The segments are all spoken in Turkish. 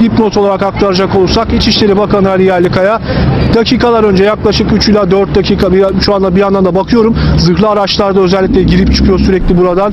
dipnot olarak aktaracak olursak İçişleri Bakanı Ali Yerlikaya dakikalar önce yaklaşık 3 ila 4 dakika bir- şu anda bir yandan da bakıyorum zırhlı araçlarda özellikle girip çıkıyor sürekli buradan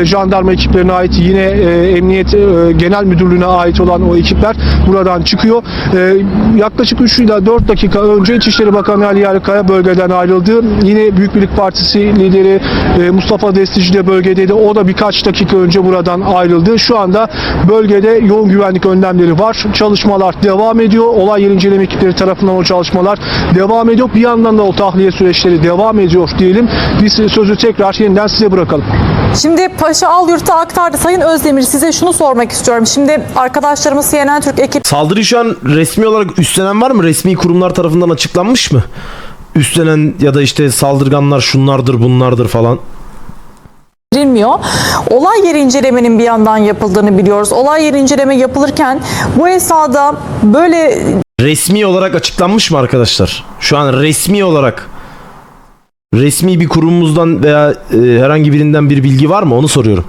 Ee, jandarma ekiplerine ait yine e, emniyet e, genel müdürlüğüne ait olan o ekipler buradan çıkıyor. Ee, yaklaşık 3 ila 4 dakika önce İçişleri Bakanı Ali Yerlikaya bölgeden ayrıldı. Yine Büyük Birlik Partisi lideri e, Mustafa Destici de bölgedeydi. O da birkaç dakika önce buradan ayrıldı. Şu anda bölgede yoğun güvenlik önlemleri var. Çalışmalar devam ediyor. Olay yeri inceleme ekipleri tarafından o çalışmalar devam ediyor. Bir yandan da o tahliye süreçleri devam ediyor diyelim. Biz sözü tekrar yeniden size bırakalım. Şimdi Paşa Alyurt'a aktardı. Sayın Özdemir size şunu sormak istiyorum. Şimdi arkadaşlarımız CNN Türk ekip Saldırı şu an resmi olarak üstlenen var mı? Resmi kurumlar tarafından açıklanmış mı? Üstlenen ya da işte saldırganlar şunlardır bunlardır falan. Verilmiyor. Olay yeri incelemenin bir yandan yapıldığını biliyoruz. Olay yeri inceleme yapılırken bu esnada böyle Resmi olarak açıklanmış mı arkadaşlar? Şu an resmi olarak resmi bir kurumumuzdan veya e, herhangi birinden bir bilgi var mı? Onu soruyorum.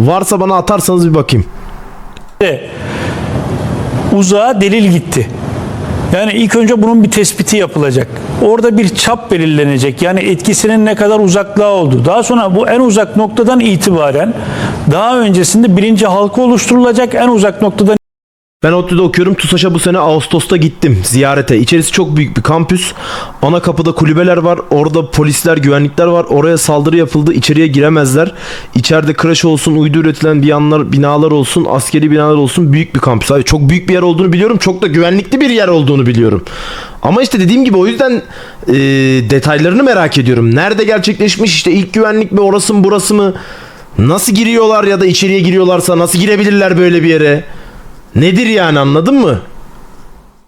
Varsa bana atarsanız bir bakayım. uzağa delil gitti. Yani ilk önce bunun bir tespiti yapılacak. Orada bir çap belirlenecek. Yani etkisinin ne kadar uzaklığa olduğu. Daha sonra bu en uzak noktadan itibaren daha öncesinde birinci halka oluşturulacak. En uzak noktadan Ben ODTÜ'de okuyorum. TUSAŞ'a bu sene Ağustos'ta gittim ziyarete. İçerisi çok büyük bir kampüs. Ana kapıda kulübeler var. Orada polisler, güvenlikler var. Oraya saldırı yapıldı. İçeriye giremezler. İçeride kreş olsun, uydu üretilen binalar, binalar olsun, askeri binalar olsun. Büyük bir kampüs. Abi çok büyük bir yer olduğunu biliyorum. Çok da güvenlikli bir yer olduğunu biliyorum. Ama işte dediğim gibi o yüzden e, detaylarını merak ediyorum. Nerede gerçekleşmiş işte ilk güvenlik mi orası mı burası mı? Nasıl giriyorlar ya da içeriye giriyorlarsa nasıl girebilirler böyle bir yere? Nedir yani anladın mı?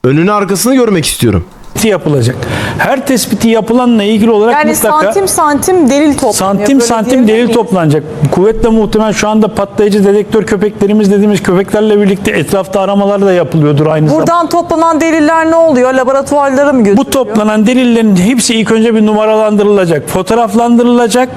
Önünü arkasını görmek istiyorum. tespiti yapılacak. Her tespiti yapılanla ilgili olarak yani mutlaka santim santim delil toplanıyor. santim Böyle santim delil miyiz? toplanacak. Kuvvetle muhtemel şu anda patlayıcı dedektör köpeklerimiz dediğimiz köpeklerle birlikte etrafta aramalar da yapılıyordur aynı zamanda. Buradan toplanan deliller ne oluyor? Laboratuvarlara mı götürülüyor? Bu toplanan delillerin hepsi ilk önce bir numaralandırılacak, fotoğraflandırılacak.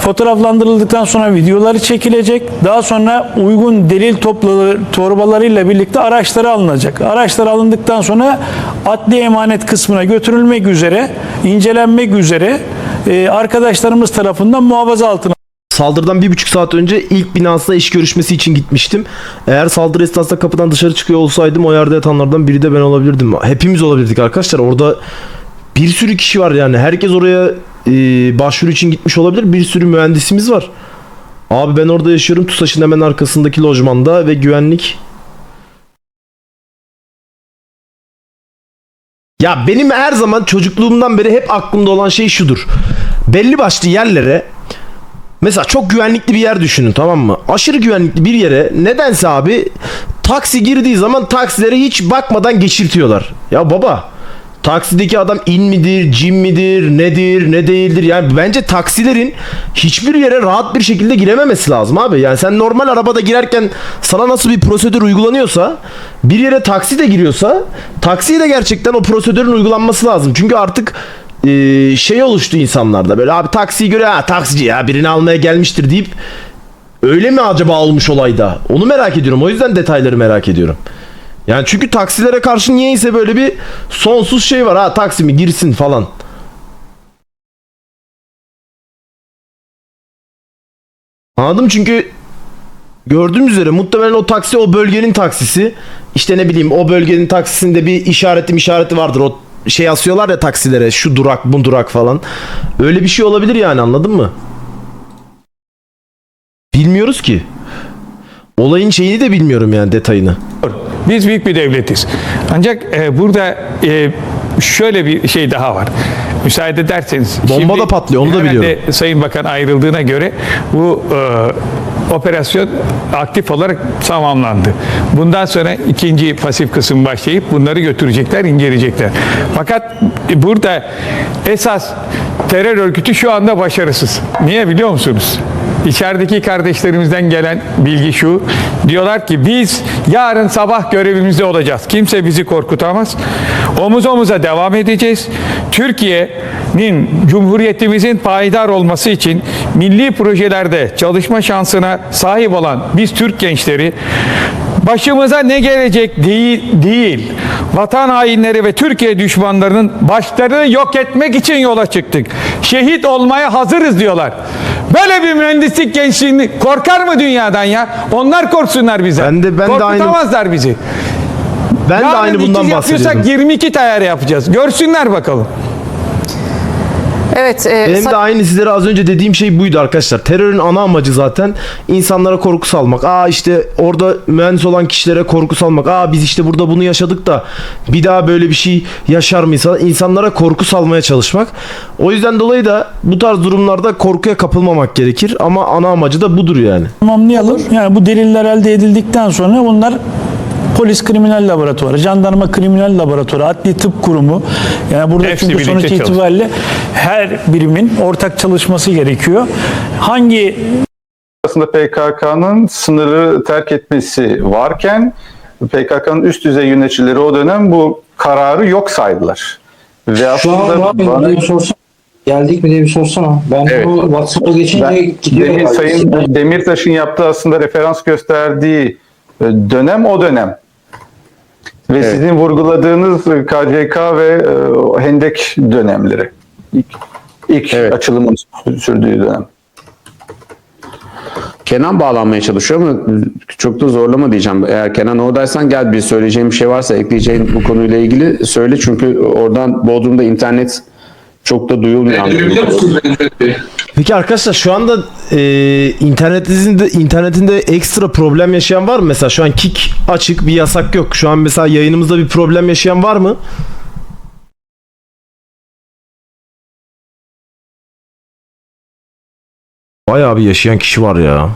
Fotoğraflandırıldıktan sonra videoları çekilecek. Daha sonra uygun delil toplaları, torbalarıyla birlikte araçları alınacak. Araçlar alındıktan sonra adli emanet kısmına götürülmek üzere, incelenmek üzere e, arkadaşlarımız tarafından muhafaza altına Saldırıdan bir buçuk saat önce ilk binasına iş görüşmesi için gitmiştim. Eğer saldırı esnasında kapıdan dışarı çıkıyor olsaydım o yerde yatanlardan biri de ben olabilirdim. Hepimiz olabilirdik arkadaşlar. Orada bir sürü kişi var yani. Herkes oraya e, başvuru için gitmiş olabilir. Bir sürü mühendisimiz var. Abi ben orada yaşıyorum. TUSAŞ'ın hemen arkasındaki lojmanda ve güvenlik Ya benim her zaman çocukluğumdan beri hep aklımda olan şey şudur. Belli başlı yerlere Mesela çok güvenlikli bir yer düşünün tamam mı? Aşırı güvenlikli bir yere nedense abi taksi girdiği zaman taksilere hiç bakmadan geçirtiyorlar. Ya baba taksideki adam in midir, cin midir, nedir, ne değildir? Yani bence taksilerin hiçbir yere rahat bir şekilde girememesi lazım abi. Yani sen normal arabada girerken sana nasıl bir prosedür uygulanıyorsa bir yere taksi de giriyorsa taksiye de gerçekten o prosedürün uygulanması lazım. Çünkü artık e, şey oluştu insanlarda böyle abi taksiyi göre ha taksici ya birini almaya gelmiştir deyip öyle mi acaba olmuş olayda? Onu merak ediyorum. O yüzden detayları merak ediyorum. Yani çünkü taksilere karşı niyeyse böyle bir sonsuz şey var ha taksi mi girsin falan. Anladım çünkü gördüğümüz üzere muhtemelen o taksi o bölgenin taksisi. İşte ne bileyim o bölgenin taksisinde bir işareti işareti vardır. O şey asıyorlar ya taksilere şu durak bu durak falan. Öyle bir şey olabilir yani anladın mı? Bilmiyoruz ki. Olayın şeyini de bilmiyorum yani detayını. Biz büyük bir devletiz. Ancak e, burada e, şöyle bir şey daha var. Müsaade ederseniz. Bomba da patlıyor, onu da biliyorum. Sayın Bakan ayrıldığına göre bu e, operasyon aktif olarak tamamlandı. Bundan sonra ikinci pasif kısım başlayıp bunları götürecekler, inceleyecekler. Fakat burada esas terör örgütü şu anda başarısız. Niye biliyor musunuz? İçerideki kardeşlerimizden gelen bilgi şu. Diyorlar ki biz yarın sabah görevimizde olacağız. Kimse bizi korkutamaz. Omuz omuza devam edeceğiz. Türkiye Türkiye'nin, Cumhuriyetimizin payidar olması için milli projelerde çalışma şansına sahip olan biz Türk gençleri başımıza ne gelecek değil, değil. Vatan hainleri ve Türkiye düşmanlarının başlarını yok etmek için yola çıktık. Şehit olmaya hazırız diyorlar. Böyle bir mühendislik gençliğini korkar mı dünyadan ya? Onlar korksunlar bize. Ben de- ben de aynı- Korkutamazlar bizi. Ben de Yarın aynı bundan bahsediyorum. 22 tayar yapacağız. Görsünler bakalım. Evet, e, Benim de aynı sizlere az önce dediğim şey buydu arkadaşlar. Terörün ana amacı zaten insanlara korku salmak. Aa işte orada mühendis olan kişilere korku salmak. Aa biz işte burada bunu yaşadık da bir daha böyle bir şey yaşar mıyız? İnsanlara korku salmaya çalışmak. O yüzden dolayı da bu tarz durumlarda korkuya kapılmamak gerekir. Ama ana amacı da budur yani. tamamlayalım. Yani bu deliller elde edildikten sonra bunlar polis kriminal laboratuvarı, jandarma kriminal laboratuvarı, adli tıp kurumu. Yani burada Hepsi çünkü sonuç itibariyle her birimin ortak çalışması gerekiyor. Hangi aslında PKK'nın sınırı terk etmesi varken PKK'nın üst düzey yöneticileri o dönem bu kararı yok saydılar. Ve Şu an aslında ne yapayım bana, sorsana. Geldik mi diye bir sorsana. Ben Evet. bu WhatsApp'a geçince ben, gidiyor. Demir. Sayın Demirtaş'ın yaptığı aslında referans gösterdiği e, dönem o dönem. Ve sizin vurguladığınız e, KCK ve e, Hendek dönemleri. İlk, ilk Evet. açılımın sürdüğü dönem. Kenan bağlanmaya çalışıyor ama çok da zorlama diyeceğim. Eğer Kenan oradaysan gel bir söyleyeceğim bir şey varsa ekleyeceğin bu konuyla ilgili söyle çünkü oradan Bodrum'da internet çok da duyulmuyor. Duyabiliyor musunuz Bey? Peki arkadaşlar şu anda e, internetinde internetinde ekstra problem yaşayan var mı? Mesela şu an kick açık bir yasak yok. Şu an mesela yayınımızda bir problem yaşayan var mı? Bayağı bir yaşayan kişi var ya.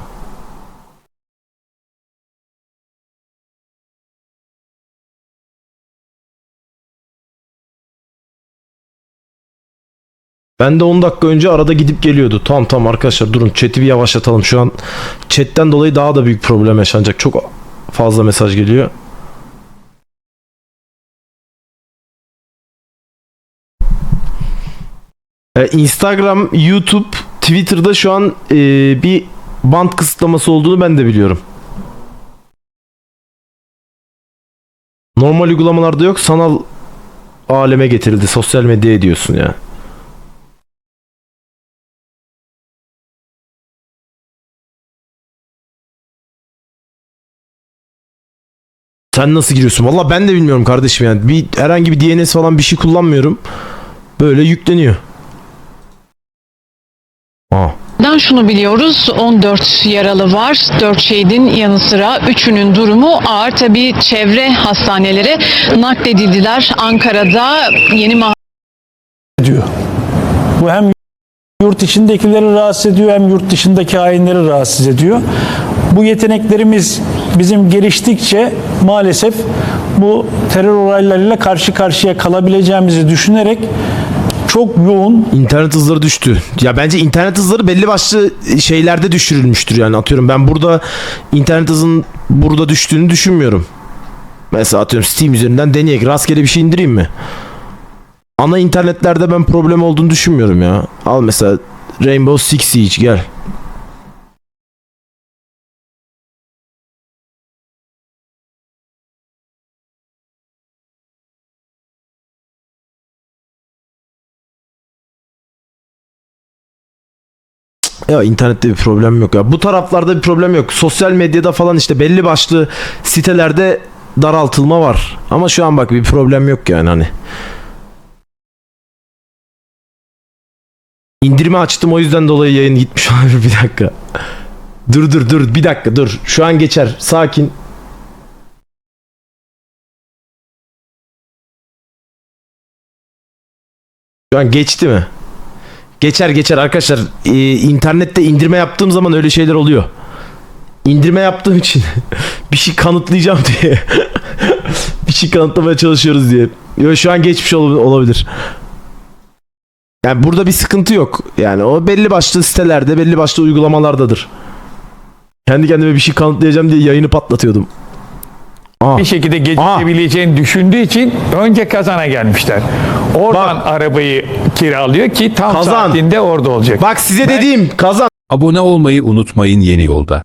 Ben de 10 dakika önce arada gidip geliyordu. Tamam tamam arkadaşlar durun chat'i bir yavaşlatalım. Şu an chatten dolayı daha da büyük problem yaşanacak. Çok fazla mesaj geliyor. Ee, Instagram, YouTube, Twitter'da şu an e, bir band kısıtlaması olduğunu ben de biliyorum. Normal uygulamalarda yok. Sanal aleme getirildi. Sosyal medyaya diyorsun ya. Sen nasıl giriyorsun? Valla ben de bilmiyorum kardeşim yani. Bir herhangi bir DNS falan bir şey kullanmıyorum. Böyle yükleniyor. Aa. Dan şunu biliyoruz 14 yaralı var. 4 şehidin yanı sıra 3'ünün durumu ağır. Tabi çevre hastanelere nakledildiler. Ankara'da yeni diyor. Bu hem yurt içindekileri rahatsız ediyor hem yurt dışındaki hainleri rahatsız ediyor. Bu yeteneklerimiz bizim geliştikçe maalesef bu terör olaylarıyla karşı karşıya kalabileceğimizi düşünerek çok yoğun İnternet hızları düştü. Ya bence internet hızları belli başlı şeylerde düşürülmüştür yani atıyorum ben burada internet hızının burada düştüğünü düşünmüyorum. Mesela atıyorum Steam üzerinden deneyek rastgele bir şey indireyim mi? Ana internetlerde ben problem olduğunu düşünmüyorum ya. Al mesela Rainbow Six Siege gel. Ya internette bir problem yok ya. Bu taraflarda bir problem yok. Sosyal medyada falan işte belli başlı sitelerde daraltılma var. Ama şu an bak bir problem yok yani hani. İndirme açtım o yüzden dolayı yayın gitmiş olabilir bir dakika. Dur dur dur bir dakika dur. Şu an geçer. Sakin. Şu an geçti mi? Geçer geçer arkadaşlar. Ee, internette indirme yaptığım zaman öyle şeyler oluyor. İndirme yaptığım için bir şey kanıtlayacağım diye. bir şey kanıtlamaya çalışıyoruz diye. Yo, şu an geçmiş ol- olabilir. Yani burada bir sıkıntı yok. Yani o belli başlı sitelerde, belli başlı uygulamalardadır. Kendi kendime bir şey kanıtlayacağım diye yayını patlatıyordum. Aa. bir şekilde gecikebileceğini düşündüğü için önce Kazan'a gelmişler. Oradan arabayı kiralıyor ki tam Kazan. saatinde orada olacak. Bak size dediğim kazan. Abone olmayı unutmayın yeni yolda.